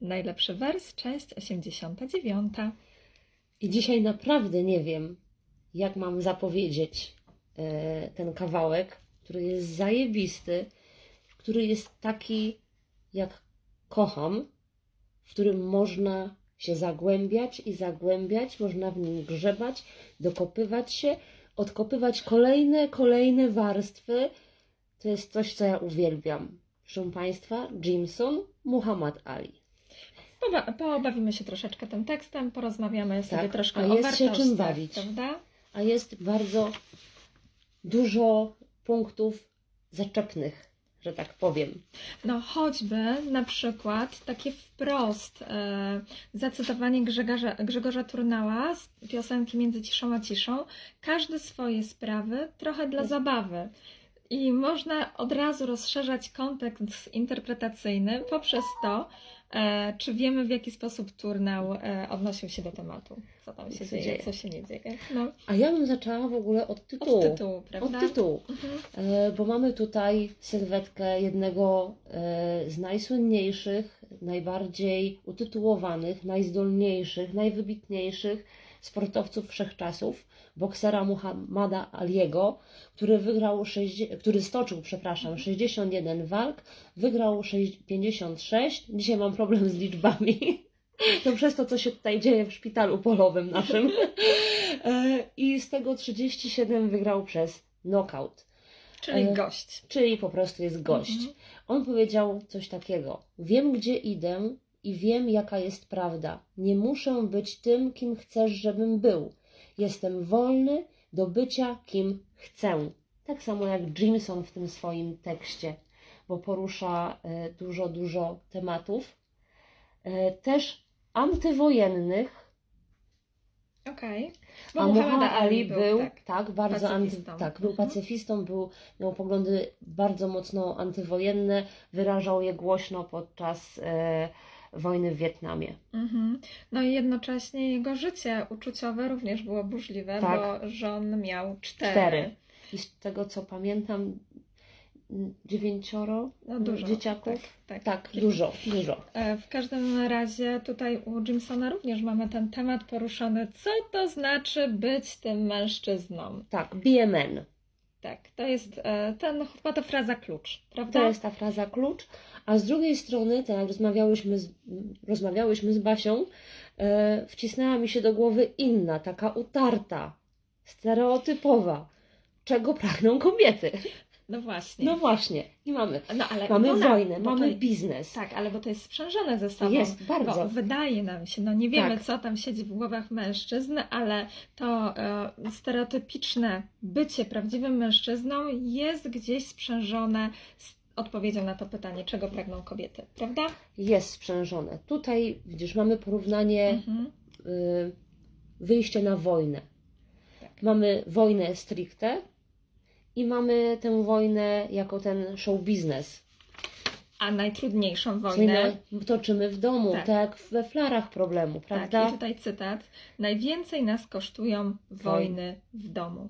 Najlepszy wers, część 89. I dzisiaj naprawdę nie wiem, jak mam zapowiedzieć e, ten kawałek, który jest zajebisty, który jest taki, jak kocham, w którym można się zagłębiać i zagłębiać, można w nim grzebać, dokopywać się, odkopywać kolejne, kolejne warstwy. To jest coś, co ja uwielbiam. Proszę Państwa, Jimson, Muhammad Ali. Poba- Pobawimy się troszeczkę tym tekstem, porozmawiamy sobie Tak, troszkę a o jest się wartościach, czym bawić. prawda? a jest bardzo dużo punktów zaczepnych, że tak powiem. No choćby na przykład takie wprost e, zacytowanie Grzegorza, Grzegorza Turnała z piosenki Między ciszą a ciszą. Każdy swoje sprawy, trochę dla zabawy. I można od razu rozszerzać kontekst interpretacyjny poprzez to, e, czy wiemy w jaki sposób Turnał e, odnosił się do tematu. Co tam się dzieje, dzieje. co się nie dzieje. No, A ja bym zaczęła w ogóle od tytułu. od tytułu, prawda? Od tytułu. Mhm. E, bo mamy tutaj sylwetkę jednego e, z najsłynniejszych, najbardziej utytułowanych, najzdolniejszych, najwybitniejszych sportowców wszechczasów, boksera Muhammada Aliego, który wygrał, który stoczył, przepraszam, 61 walk, wygrał sześć- 56. Dzisiaj mam problem z liczbami. To przez to, co się tutaj dzieje w szpitalu polowym naszym. E, I z tego 37 wygrał przez knockout Czyli E, gość. czyli po prostu jest gość. Mhm. On powiedział coś takiego: Wiem, gdzie idę i wiem, jaka jest prawda. Nie muszę być tym, kim chcesz, żebym był. Jestem wolny do bycia, kim chcę. Tak samo jak Jimson w tym swoim tekście, bo porusza e, dużo, dużo tematów. E, Też antywojennych, Okej. a Bo Muhammad Ali był, tak. tak, bardzo anty, pacyfistą. tak, był Mhm. pacyfistą, był, miał poglądy bardzo mocno antywojenne, wyrażał je głośno podczas e, wojny w Wietnamie. Mhm. No i jednocześnie jego życie uczuciowe również było burzliwe, Tak. bo żon miał cztery. Cztery. I z tego co pamiętam, dziewięcioro No dużo. dzieciaków. Tak, tak. Tak, dużo, dużo. E, W każdym razie tutaj u Jimsona również mamy ten temat poruszony, co to znaczy być tym mężczyzną. Tak, BMN. Tak, to jest e, ten, chyba ta fraza klucz, prawda? To jest ta fraza klucz. A z drugiej strony, tak jak rozmawiałyśmy z, rozmawiałyśmy z Basią, e, wcisnęła mi się do głowy inna, taka utarta, stereotypowa. Czego pragną kobiety? No właśnie. No właśnie, i mamy. No, ale Mamy Iwona, wojnę, bo mamy to- biznes. Tak, ale bo to jest sprzężone ze sobą. Jest, bardzo. Wydaje nam się, no nie wiemy, Tak. co tam siedzi w głowach mężczyzn, ale to e, stereotypiczne bycie prawdziwym mężczyzną jest gdzieś sprzężone z odpowiedzią na to pytanie, czego pragną kobiety, prawda? Jest sprzężone. Tutaj, widzisz, mamy porównanie Mhm. y, wyjście na wojnę. Tak. Mamy wojnę stricte i mamy tę wojnę jako ten show biznes. A najtrudniejszą Czyli wojnę. my toczymy w domu, Tak. tak, jak we flarach problemu, Tak, prawda? i tutaj cytat. Najwięcej nas kosztują wojny w domu.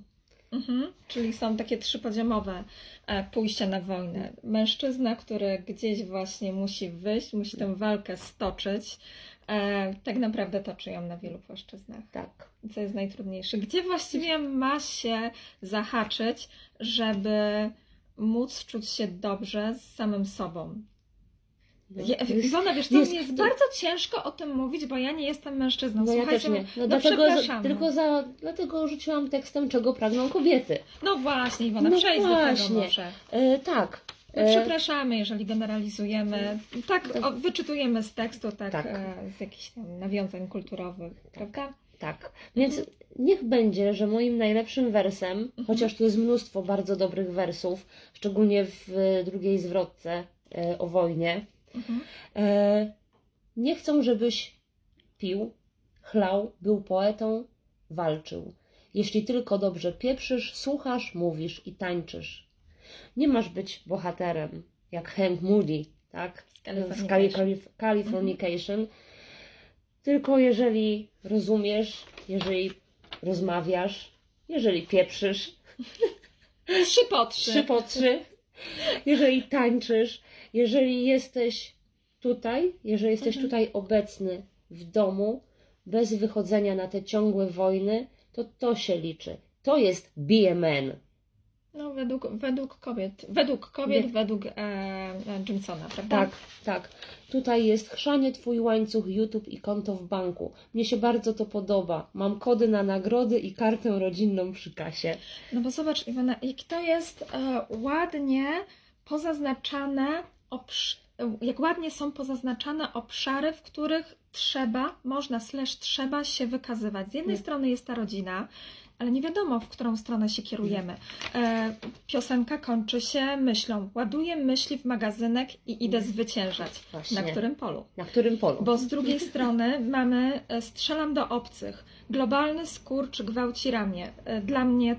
Mhm. Czyli są takie trzypoziomowe e, pójścia na wojnę. Mężczyzna, który gdzieś właśnie musi wyjść, musi tę walkę stoczyć, e, tak naprawdę toczy ją na wielu płaszczyznach. tak. Co jest najtrudniejsze? Gdzie właściwie ma się zahaczyć, żeby móc czuć się dobrze z samym sobą? Jest- Iwona, wiesz co, jest- mi jest to- bardzo ciężko o tym mówić, bo ja nie jestem mężczyzną. No ja Słuchajcie, też nie. No, no dlatego, tylko za, dlatego rzuciłam tekstem, czego pragną kobiety. No właśnie, Iwona, No przejdź do właśnie. tego może. E, tak. My E, przepraszamy, jeżeli generalizujemy. Tak, Tak. o, wyczytujemy z tekstu, tak, Tak. E, z jakichś tam nawiązań kulturowych, prawda? Tak, więc niech będzie, że moim najlepszym wersem, Mhm. chociaż tu jest mnóstwo bardzo dobrych wersów, szczególnie w drugiej zwrotce e, o wojnie, Mhm. e, nie chcą, żebyś pił, chlał, był poetą, walczył. Jeśli tylko dobrze pieprzysz, słuchasz, mówisz i tańczysz. Nie masz być bohaterem, jak Hank Moody, tak? Z Californication. Cali- Calif- Californication. Tylko jeżeli rozumiesz, jeżeli rozmawiasz, jeżeli pieprzysz, Trzy po trzy. trzy po trzy, jeżeli tańczysz, jeżeli jesteś tutaj, jeżeli jesteś Mhm. tutaj obecny w domu, bez wychodzenia na te ciągłe wojny, to to się liczy. To jest man. No, według, według kobiet, według kobiet, Nie. według e, e, Jamesona, prawda? Tak, tak. Tutaj jest chrzanie Twój łańcuch, YouTube i konto w banku. Mnie się bardzo to podoba. Mam kody na nagrody i kartę rodzinną przy kasie. No bo zobacz, Iwona, jak to jest e, ładnie pozaznaczane, jak ładnie są pozaznaczane obszary, w których trzeba, można slash trzeba się wykazywać. Z jednej Nie. strony jest ta rodzina, ale nie wiadomo, w którą stronę się kierujemy. E, piosenka kończy się myślą. Ładuję myśli w magazynek i idę zwyciężać. Właśnie. Na którym polu? Na którym polu? Bo z drugiej strony mamy e, strzelam do obcych. Globalny skurcz gwałci ramię. E, Dla mnie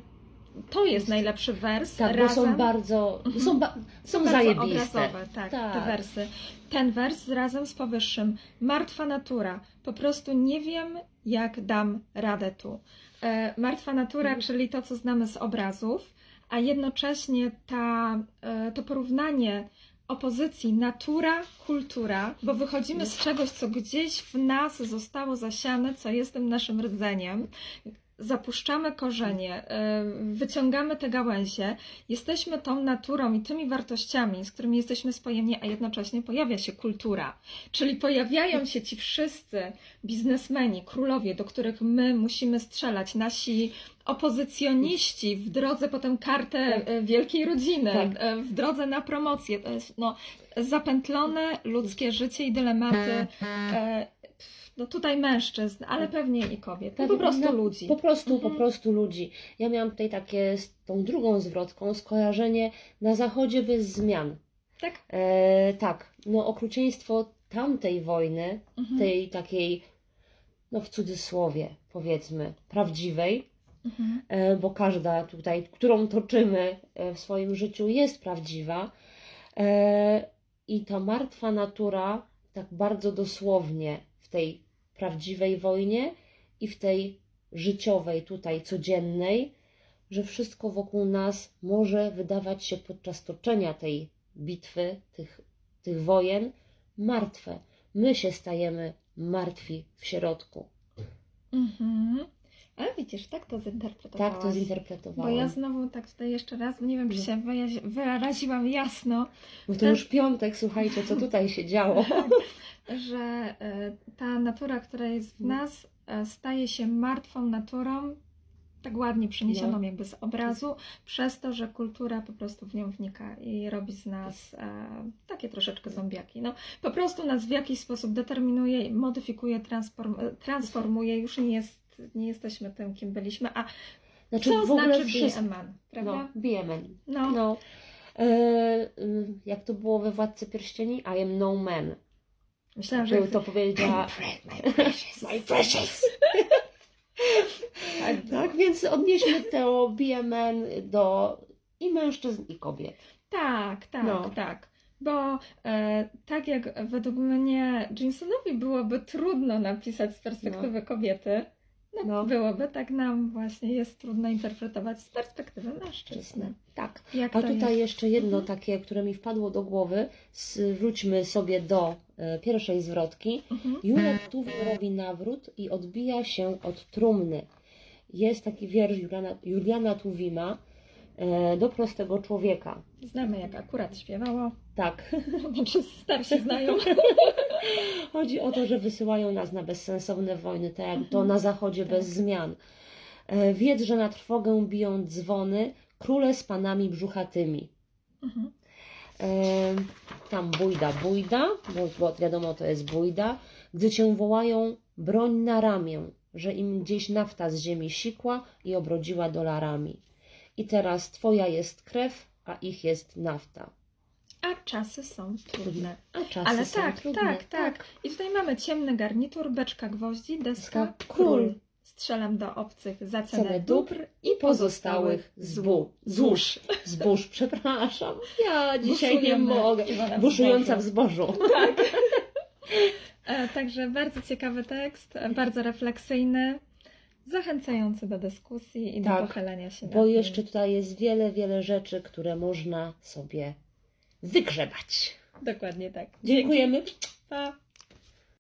to jest najlepszy wers. tak, bo razem, są bardzo, Mhm. są, ba, są bardzo zajebiste. obrazowe, tak, Tak. te wersy. Ten wers razem z powyższym. Martwa natura. Po prostu nie wiem, jak dam radę tu. E, Martwa natura, Mhm. czyli to, co znamy z obrazów, a jednocześnie ta, e, to porównanie opozycji natura, kultura, bo wychodzimy z czegoś, co gdzieś w nas zostało zasiane, co jest tym naszym rdzeniem. Zapuszczamy korzenie, e, wyciągamy te gałęzie, jesteśmy tą naturą i tymi wartościami, z którymi jesteśmy spojeni, a jednocześnie pojawia się kultura. Czyli pojawiają się ci wszyscy biznesmeni, królowie, do których my musimy strzelać, nasi opozycjoniści w drodze potem kartę Tak. e, wielkiej rodziny, Tak. e, w drodze na promocję. To jest no, zapętlone ludzkie życie i dylematy. No tutaj mężczyzn, ale pewnie i kobiet. No, po prostu no, ludzi. Po prostu, Mhm. po prostu ludzi. Ja miałam tutaj takie z tą drugą zwrotką skojarzenie na zachodzie bez zmian. Tak? E, tak, no okrucieństwo tamtej wojny, Mhm. tej takiej, no w cudzysłowie powiedzmy, prawdziwej, Mhm. e, bo każda tutaj, którą toczymy e, w swoim życiu, jest prawdziwa. E, I ta martwa natura, tak bardzo dosłownie w tej prawdziwej wojnie i w tej życiowej, tutaj codziennej, że wszystko wokół nas może wydawać się podczas toczenia tej bitwy, tych, tych wojen, martwe. My się stajemy martwi w środku. Mhm. Ale widzisz, tak to zinterpretowałaś. Tak to Bo zinterpretowałam. ja znowu tak tutaj jeszcze raz, nie wiem czy No. się wyraziłam jasno, Bo to już piątek, słuchajcie, co tutaj się działo. że e, ta natura, która jest w Mm. nas, e, staje się martwą naturą, tak ładnie przeniesioną No. jakby z obrazu, przez to, że kultura po prostu w nią wnika i robi z nas e, takie troszeczkę zombiaki. No, po prostu nas w jakiś sposób determinuje, modyfikuje, transform, e, transformuje, już nie, jest, nie jesteśmy tym, kim byliśmy, a Znaczy co w ogóle znaczy wszystko. a man, prawda? No, bijemy. No, No. E, jak to było we Władcy Pierścieni? I am no man. Myślałam, że Że to powiedziała... My precious. My precious. tak, tak, więc odnieśmy a man do i mężczyzn, i kobiet. Tak, tak, No. tak. Bo e, tak jak według mnie Jamesonowi byłoby trudno napisać z perspektywy kobiety, no, No. byłoby tak nam właśnie jest trudno interpretować z perspektywy mężczyzny. Tak. Jak A tutaj jest? jeszcze jedno Mhm. takie, które mi wpadło do głowy. Wróćmy sobie do pierwszej zwrotki. Mhm. Julek tu robi nawrót i odbija się od trumny. Jest taki wiersz Juliana, Juliana Tuwima e, do prostego człowieka. Znamy jak akurat śpiewało, Tak. znaczy starsi znają. Chodzi o to, że wysyłają nas na bezsensowne wojny, tak jak to Mhm. na zachodzie Tak. bez zmian. E, Wiedz, że na trwogę biją dzwony, króle z panami brzuchatymi. Mhm. Tam bójda, bójda, bo, wiadomo to jest bójda, gdy cię wołają broń na ramię, że im gdzieś nafta z ziemi sikła i obrodziła dolarami. I teraz twoja jest krew, a ich jest nafta. A czasy są trudne. A czasy Ale są tak, trudne. tak, tak. I tutaj mamy ciemny garnitur, beczka gwoździ, Deska król. Strzelam do obcych za cenę Cenę dóbr i pozostałych zbóż. Złóż. Zbóż, przepraszam. Ja dzisiaj nie Buszujemy, mogę. Iwona, w Buszująca w zbożu. Tak. E, Także bardzo ciekawy tekst, e, bardzo refleksyjny, zachęcający do dyskusji i do Tak, pochylenia się Bo jeszcze tutaj jest wiele, wiele rzeczy, które można sobie wygrzebać. Dokładnie tak. Dziękujemy. Pa!